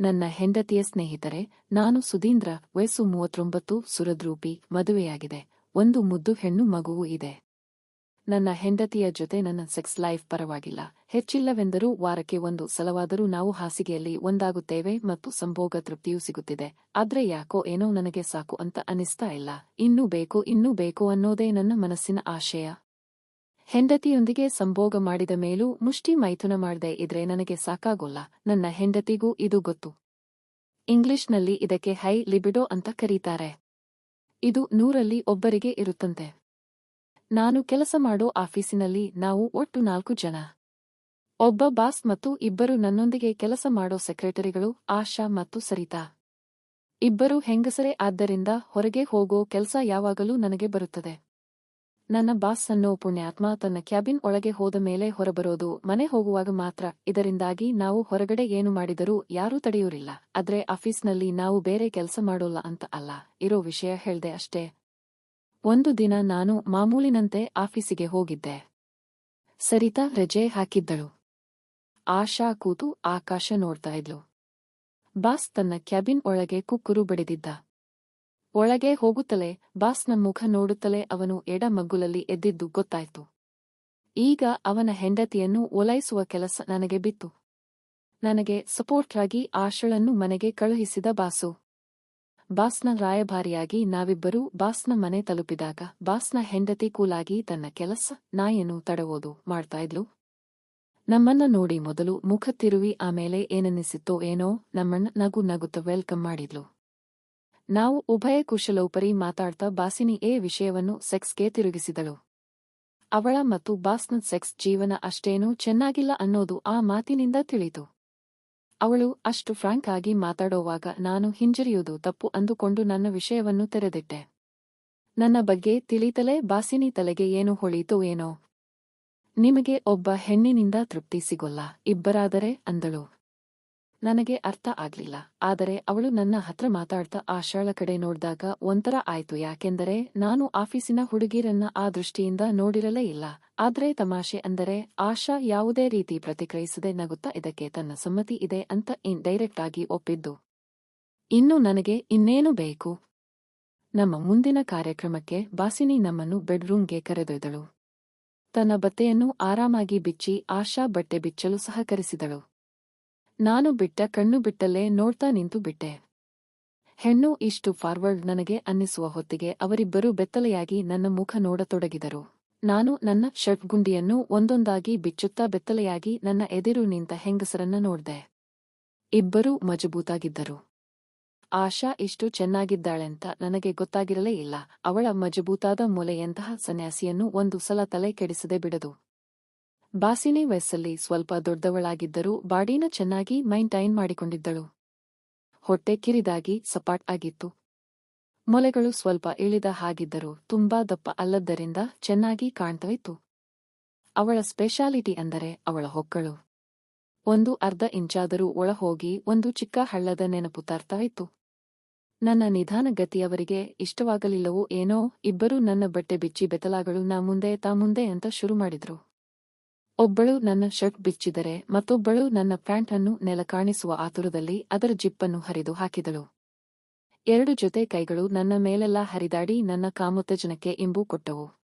ನನ್ನ ಹೆಂಡತಿಯ ಸ್ನೇಹಿತರೆ, ನಾನು ಸುಧೀಂದ್ರ, ವಯಸ್ಸು ಮೂವತ್ತೊಂಬತ್ತು, ಸುರದ್ರೂಪಿ, ಮದುವೆಯಾಗಿದೆ. ಒಂದು ಮುದ್ದು ಹೆಣ್ಣು ಮಗುವೂ ಇದೆ. ನನ್ನ ಹೆಂಡತಿಯ ಜೊತೆ ನನ್ನ ಸೆಕ್ಸ್ ಲೈಫ್ ಪರವಾಗಿಲ್ಲ. ಹೆಚ್ಚಿಲ್ಲವೆಂದರೂ ವಾರಕ್ಕೆ ಒಂದು ಸಲವಾದರೂ ನಾವು ಹಾಸಿಗೆಯಲ್ಲಿ ಒಂದಾಗುತ್ತೇವೆ ಮತ್ತು ಸಂಭೋಗ ತೃಪ್ತಿಯೂ ಸಿಗುತ್ತಿದೆ. ಆದ್ರೆ ಯಾಕೋ ಏನೋ ನನಗೆ ಸಾಕು ಅಂತ ಅನಿಸ್ತಾ ಇಲ್ಲ. ಇನ್ನೂ ಬೇಕು ಇನ್ನೂ ಬೇಕು ಅನ್ನೋದೇ ನನ್ನ ಮನಸ್ಸಿನ ಆಶಯ. ಹೆಂಡತಿಯೊಂದಿಗೆ ಸಂಭೋಗ ಮಾಡಿದ ಮೇಲೂ ಮುಷ್ಟಿ ಮೈಥುನ ಮಾಡದೆ ಇದ್ರೆ ನನಗೆ ಸಾಕಾಗೋಲ್ಲ. ನನ್ನ ಹೆಂಡತಿಗೂ ಇದು ಗೊತ್ತು. ಇಂಗ್ಲಿಷ್ನಲ್ಲಿ ಇದಕ್ಕೆ ಹೈ ಲಿಬಿಡೋ ಅಂತ ಕರೀತಾರೆ. ಇದು ನೂರಲ್ಲಿ ಒಬ್ಬರಿಗೆ ಇರುತ್ತಂತೆ. ನಾನು ಕೆಲಸ ಮಾಡೋ ಆಫೀಸಿನಲ್ಲಿ ನಾವು ಒಟ್ಟು ನಾಲ್ಕು ಜನ. ಒಬ್ಬ ಬಾಸ್ ಮತ್ತು ಇಬ್ಬರು ನನ್ನೊಂದಿಗೆ ಕೆಲಸ ಮಾಡೋ ಸೆಕ್ರೆಟರಿಗಳು ಆಶಾ ಮತ್ತು ಸರಿತಾ. ಇಬ್ಬರು ಹೆಂಗಸರೇ ಆದ್ದರಿಂದ ಹೊರಗೆ ಹೋಗೋ ಕೆಲಸ ಯಾವಾಗಲೂ ನನಗೆ ಬರುತ್ತದೆ. ನನ್ನ ಬಾಸ್ ಅನ್ನೋ ಪುಣ್ಯಾತ್ಮ ತನ್ನ ಕ್ಯಾಬಿನ್ ಒಳಗೆ ಹೋದ ಮೇಲೆ ಹೊರಬರೋದು, ಮನೆ ಹೋಗುವಾಗ ಮಾತ್ರ. ಇದರಿಂದಾಗಿ ನಾವು ಹೊರಗಡೆ ಏನು ಮಾಡಿದರೂ ಯಾರೂ ತಡೆಯೂರಿಲ್ಲ. ಆದ್ರೆ ಆಫೀಸ್ನಲ್ಲಿ ನಾವು ಬೇರೆ ಕೆಲಸ ಮಾಡೋಲ್ಲ ಅಂತ ಅಲ್ಲ. ಇರೋ ವಿಷಯ ಹೇಳ್ದೆ ಅಷ್ಟೇ. ಒಂದು ದಿನ ನಾನು ಮಾಮೂಲಿನಂತೆ ಆಫೀಸಿಗೆ ಹೋಗಿದ್ದೆ. ಸರಿತಾ ರಜೆ ಹಾಕಿದ್ದಳು. ಆಶಾ ಕೂತು ಆಕಾಶ ನೋಡ್ತಾ ಇದ್ಲು. ಬಾಸ್ ತನ್ನ ಕ್ಯಾಬಿನ್ ಒಳಗೆ ಕುಕ್ಕುರು ಬಡಿದಿದ್ದ. ಒಳಗೆ ಹೋಗುತ್ತಲೇ ಬಾಸ್ನ ಮುಖ ನೋಡುತ್ತಲೇ ಅವನು ಎಡ ಮಗ್ಗುಲಲ್ಲಿ ಎದ್ದಿದ್ದು ಗೊತ್ತಾಯ್ತು. ಈಗ ಅವನ ಹೆಂಡತಿಯನ್ನು ಓಲೈಸುವ ಕೆಲಸ ನನಗೆ ಬಿತ್ತು. ನನಗೆ ಸಪೋರ್ಟ್ರಾಗಿ ಆಶಳನ್ನು ಮನೆಗೆ ಕಳುಹಿಸಿದ ಬಾಸು. ಬಾಸ್ನ ರಾಯಭಾರಿಯಾಗಿ ನಾವಿಬ್ಬರೂ ಬಾಸ್ನ ಮನೆ ತಲುಪಿದಾಗ ಬಾಸ್ನ ಹೆಂಡತಿ ಕೂಲಾಗಿ ತನ್ನ ಕೆಲಸ ನಾಯನ್ನು ತಡವೋದು ಮಾಡ್ತಾ ಇದ್ಲು. ನಮ್ಮನ್ನ ನೋಡಿ ಮೊದಲು ಮುಖ ತಿರುವಿ ಆಮೇಲೆ ಏನನ್ನಿಸಿತ್ತೋ ಏನೋ ನಮ್ಮನ್ನ ನಗು ನಗುತ್ತ ವೆಲ್ಕಮ್ ಮಾಡಿದ್ಲು. ನಾವು ಉಭಯ ಕುಶಲೋಪರಿ ಮಾತಾಡ್ತಾ ಬಾಸಿನಿ ಎ ವಿಷಯವನ್ನು ಸೆಕ್ಸ್ಗೆ ತಿರುಗಿಸಿದಳು. ಅವಳ ಮತ್ತು ಬಾಸ್ನ ಸೆಕ್ಸ್ ಜೀವನ ಅಷ್ಟೇನೂ ಚೆನ್ನಾಗಿಲ್ಲ ಅನ್ನೋದು ಆ ಮಾತಿನಿಂದ ತಿಳಿತು. ಅವಳು ಅಷ್ಟು ಫ್ರಾಂಕ್ ಆಗಿ ಮಾತಾಡೋವಾಗ ನಾನು ಹಿಂಜರಿಯುವುದು ತಪ್ಪು ಅಂದುಕೊಂಡು ನನ್ನ ವಿಷಯವನ್ನು ತೆರೆದಿಟ್ಟೆ. ನನ್ನ ಬಗ್ಗೆ ತಿಳಿತಲೇ ಬಾಸಿನಿ ತಲೆಗೆ ಏನು ಹೊಳೀತೋ ಏನೋ. ನಿಮಗೆ ಒಬ್ಬ ಹೆಣ್ಣಿನಿಂದ ತೃಪ್ತಿ ಸಿಗೋಲ್ಲ, ಇಬ್ಬರಾದರೆ ಅಂದಳು. ನನಗೆ ಅರ್ಥ ಆಗ್ಲಿಲ್ಲ, ಆದರೆ ಅವಳು ನನ್ನ ಹತ್ರ ಮಾತಾಡ್ತಾ ಆಶಾಳ ಕಡೆ ನೋಡಿದಾಗ ಒಂಥರ ಆಯ್ತು. ಯಾಕೆಂದರೆ ನಾನು ಆಫೀಸಿನ ಹುಡುಗಿರನ್ನ ಆ ದೃಷ್ಟಿಯಿಂದ ನೋಡಿರಲೇ ಇಲ್ಲ. ಆದ್ರೆ ತಮಾಷೆ ಅಂದರೆ ಆಶಾ ಯಾವುದೇ ರೀತಿ ಪ್ರತಿಕ್ರಿಯಿಸದೆ ನಗುತ್ತಾ ಇದಕ್ಕೆ ತನ್ನ ಸಮ್ಮತಿ ಇದೆ ಅಂತ ಇನ್ ಡೈರೆಕ್ಟ್ ಆಗಿ ಒಪ್ಪಿದ್ದು. ಇನ್ನು ನನಗೆ ಇನ್ನೇನು ಬೇಕು? ನಮ್ಮ ಮುಂದಿನ ಕಾರ್ಯಕ್ರಮಕ್ಕೆ ಬಾಸಿನಿ ನಮ್ಮನ್ನು ಬೆಡ್ರೂಮ್ಗೆ ಕರೆದೊಯ್ದಳು. ತನ್ನ ಬತ್ತೆಯನ್ನು ಆರಾಮಾಗಿ ಬಿಚ್ಚಿ ಆಶಾ ಬಟ್ಟೆ ಬಿಚ್ಚಲು ಸಹಕರಿಸಿದಳು. ನಾನು ಬಿಟ್ಟ ಕಣ್ಣು ಬಿಟ್ಟಲ್ಲೇ ನೋಡ್ತಾ ನಿಂತು ಬಿಟ್ಟೆ. ಹೆಣ್ಣು ಇಷ್ಟು ಫಾರ್ವರ್ಡ್ ನನಗೆ ಅನ್ನಿಸುವ ಹೊತ್ತಿಗೆ ಅವರಿಬ್ಬರೂ ಬೆತ್ತಲೆಯಾಗಿ ನನ್ನ ಮುಖ ನೋಡತೊಡಗಿದರು. ನಾನು ನನ್ನ ಶರ್ಟ್ ಗುಂಡಿಯನ್ನು ಒಂದೊಂದಾಗಿ ಬಿಚ್ಚುತ್ತಾ ಬೆತ್ತಲೆಯಾಗಿ ನನ್ನ ಎದಿರು ನಿಂತ ಹೆಂಗಸರನ್ನ ನೋಡ್ದೆ. ಇಬ್ಬರೂ ಮಜಬೂತಾಗಿದ್ದರು. ಆಶಾ ಇಷ್ಟು ಚೆನ್ನಾಗಿದ್ದಾಳೆಂತ ನನಗೆ ಗೊತ್ತಾಗಿರಲೇ ಇಲ್ಲ. ಅವಳ ಮಜಬೂತಾದ ಮೊಲೆಯಂತಹ ಸನ್ಯಾಸಿಯನ್ನು ಒಂದು ಸಲ ತಲೆ ಕೆಡಿಸದೆ ಬಿಡದು. ಬಾಸಿನಿ ವಯಸ್ಸಲ್ಲಿ ಸ್ವಲ್ಪ ದೊಡ್ಡವಳಾಗಿದ್ದರೂ ಬಾಡಿನ ಚೆನ್ನಾಗಿ ಮೈಂಟೈನ್ ಮಾಡಿಕೊಂಡಿದ್ದಳು. ಹೊಟ್ಟೆ ಕಿರಿದಾಗಿ ಸಪಾಟ್ ಆಗಿತ್ತು. ಮೊಲೆಗಳು ಸ್ವಲ್ಪ ಇಳಿದ ಹಾಗಿದ್ದರೂ ತುಂಬಾ ದಪ್ಪ ಅಲ್ಲದ್ದರಿಂದ ಚೆನ್ನಾಗಿ ಕಾಣ್ತಾ ಅವಳ ಸ್ಪೆಷಾಲಿಟಿ ಅಂದರೆ ಅವಳ ಹೊಕ್ಕಳು. ಒಂದು ಅರ್ಧ ಇಂಚಾದರೂ ಒಳಹೋಗಿ ಒಂದು ಚಿಕ್ಕ ಹಳ್ಳದ ನೆನಪು ತರ್ತಾ ಇತ್ತು ನನ್ನ ನಿಧಾನಗತಿಯವರಿಗೆ ಇಷ್ಟವಾಗಲಿಲ್ಲವೋ ಏನೋ ಇಬ್ಬರೂ ನನ್ನ ಬಟ್ಟೆ ಬಿಚ್ಚಿ ಬೆತಲಾಗಳು ನಾ ಮುಂದೆ ತಾ ಮುಂದೆ ಅಂತ ಶುರು ಮಾಡಿದ್ರು. ಒಬ್ಬಳು ನನ್ನ ಶರ್ಟ್ ಬಿಚ್ಚಿದರೆ ಮತ್ತೊಬ್ಬಳು ನನ್ನ ಪ್ಯಾಂಟ್ ಅನ್ನು ನೆಲ ಕಾಣಿಸುವ ಆತುರದಲ್ಲಿ ಅದರ ಜಿಪ್ಪನ್ನು ಹರಿದು ಹಾಕಿದಳು. ಎರಡು ಜೊತೆ ಕೈಗಳು ನನ್ನ ಮೇಲೆಲ್ಲ ಹರಿದಾಡಿ ನನ್ನ ಕಾಮೋತ್ತಜನಕ್ಕೆ ಇಂಬು ಕೊಟ್ಟವು.